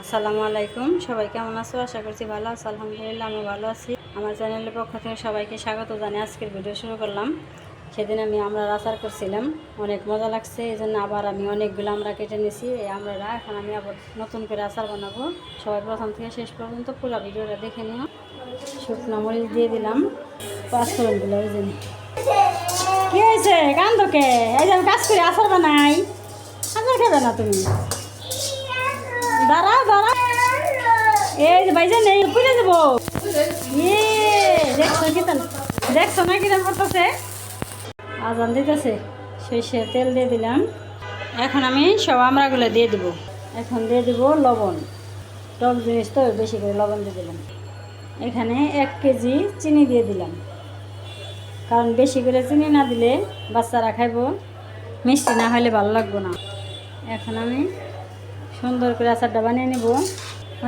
আসসালামু আলাইকুম। সবাই কেমন আছো? আশা করছি ভালো আছো। আলহামদুলিল্লাহ আমি ভালো আছি। আমার চ্যানেলের পক্ষ থেকে সবাইকে স্বাগত জানিয়ে আজকের ভিডিও শুরু করলাম। সেদিন আমি আমরা আচার করছিলাম। অনেক মজা লাগছে। এই জন্য আবার আমি অনেকগুলো আমরা কেটে নিয়েছি এই আমরারা, এখন আমি আবার নতুন করে আচার বানাবো। সবাই প্রথম থেকে শেষ পর্যন্ত পুরো ভিডিওটা দেখে নিও। শুকনো মরিচ দিয়ে দিলাম। পাঁচ ফোড়ন দিল ওই জন্য কি হয়েছে? কান্দকে এই যে কাজ করে, আচার বানাই। আচার খাবে না তুমি? দাঁড়াও দাঁড়াও এই যে ভাইজান, এই পুড়ে দেবো ইয়ে দেখছ কি তাহলে? দেখছ না কিরম করতেছে? আজান দিতেছে। সর্ষের তেল দিয়ে দিলাম। এখন আমি সব আমরাগুলো দিয়ে দিব। এখন দিয়ে দিব লবণ। টক জিনিস তো বেশি করে লবণ দিয়ে দিলাম। এখানে এক কেজি চিনি দিয়ে দিলাম। কারণ বেশি করে চিনি না দিলে বাচ্চারা খাইব। মিষ্টি না হলে ভালো লাগবো না। এখন আমি সুন্দর করে আচারটা বানিয়ে নেব।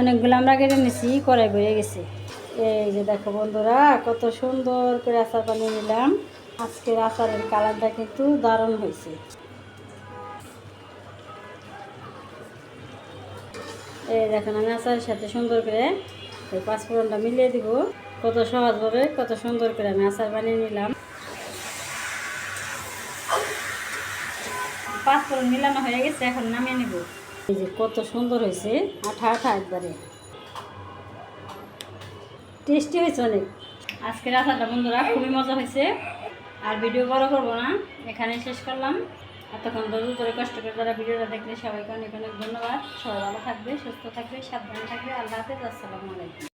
অনেকগুলো আমরা কেটে নিছি, কড়াই বেড়ে গেছে। এই যে দেখো বন্ধুরা, কত সুন্দর করে আচার বানিয়ে নিলাম। আজকের আচারের কালারটা কিন্তু দারুণ হয়েছে। এই দেখেন, আমি আচারের সাথে সুন্দর করে এই পাঁচফোড়নটা মিলিয়ে দিব। কত সহজভাবে কত সুন্দর করে আমি আচার বানিয়ে নিলাম। পাঁচফোড়ন মিলানো হয়ে গেছে, এখন নামিয়ে নেব। এই যে কত সুন্দর হয়েছে। আঠা আঠা একবারে। টেস্টি হয়েছে অনেক। আজকের আচারটা বন্ধুরা খুবই মজা হয়েছে। আর ভিডিও বড় করব না এখানে শেষ করলাম। এতক্ষণ ধরে ধরে কষ্ট করে যারা ভিডিওটা দেখলে সবাইকে অনেক অনেক ধন্যবাদ। সবাই ভালো থাকবে, সুস্থ থাকবে, সাবধানে থাকবে। আল্লাহ হাফেজ, আসসালামু আলাইকুম।